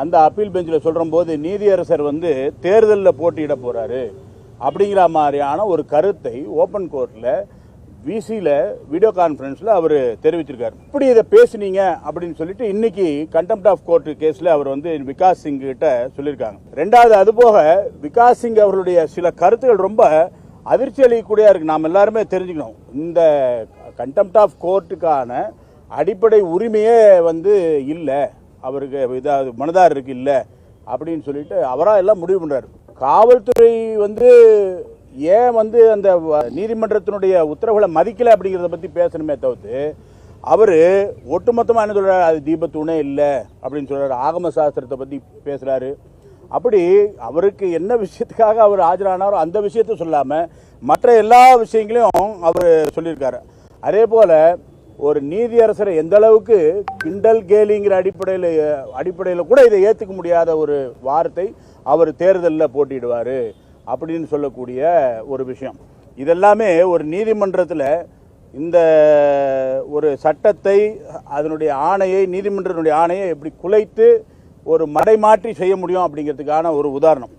அந்த அப்பீல் பெஞ்சில் சொல்கிற போது நீதியரசர் வந்து தேர்தலில் போட்டியிட போகிறாரு அப்படிங்கிற மாதிரியான ஒரு கருத்தை ஓப்பன் கோர்ட்டில் விசியில் வீடியோ கான்ஃபரன்ஸில் அவர் தெரிவிச்சிருக்காரு. இப்படி இதை பேசுனீங்க அப்படின்னு சொல்லிட்டு இன்னைக்கு கண்டெம்ட் ஆஃப் கோர்ட் கேஸில் அவர் வந்து விகாஸ் சிங் கிட்ட சொல்லியிருக்காங்க. ரெண்டாவது அதுபோக விகாஸ் சிங் அவருடைய சில கருத்துகள் ரொம்ப அதிர்ச்சி அளிக்கக்கூடியா இருக்கு. நாம் எல்லாருமே தெரிஞ்சுக்கணும். இந்த கண்டெம்ட் ஆஃப் கோர்ட்டுக்கான அடிப்படை உரிமையே வந்து இல்லை. அவருக்கு இதாவது மனதாரருக்கு இல்லை அப்படின்னு சொல்லிட்டு அவராக எல்லாம் முடிவு பண்ணுறாரு காவல்துறை வந்து ஏன் வந்து அந்த நீதிமன்றத்தினுடைய உத்தரவுகளை மதிக்கலை அப்படிங்கிறத பற்றி பேசணுமே தவிர்த்து அவர் ஒட்டுமொத்தமாக என்ன சொல்கிறார் அது தீபத்துணே இல்லை அப்படின்னு சொல்கிறார் ஆகம சாஸ்திரத்தை பற்றி பேசுகிறாரு அப்படி அவருக்கு என்ன விஷயத்துக்காக அவர் ஆஜரானாரோ அந்த விஷயத்தை சொல்லாமல் மற்ற எல்லா விஷயங்களையும் அவர் சொல்லியிருக்காரு. அதே போல் ஒரு நீதியரசரை எந்த அளவுக்கு கிண்டல் கேலிங்கிற அடிப்படையில் அடிப்படையில் கூட இதை ஏற்றுக்க முடியாத ஒரு வார்த்தை அவர் தேர்தலில் போட்டியிடுவார் அப்படின்னு சொல்லக்கூடிய ஒரு விஷயம். இதெல்லாமே ஒரு நீதிமன்றத்தில் இந்த ஒரு சட்டத்தை அதனுடைய ஆணையை நீதிமன்றத்தினுடைய ஆணையை எப்படி குலைத்து ஒரு மடைமாற்றி செய்ய முடியும் அப்படிங்கிறதுக்கான ஒரு உதாரணம்.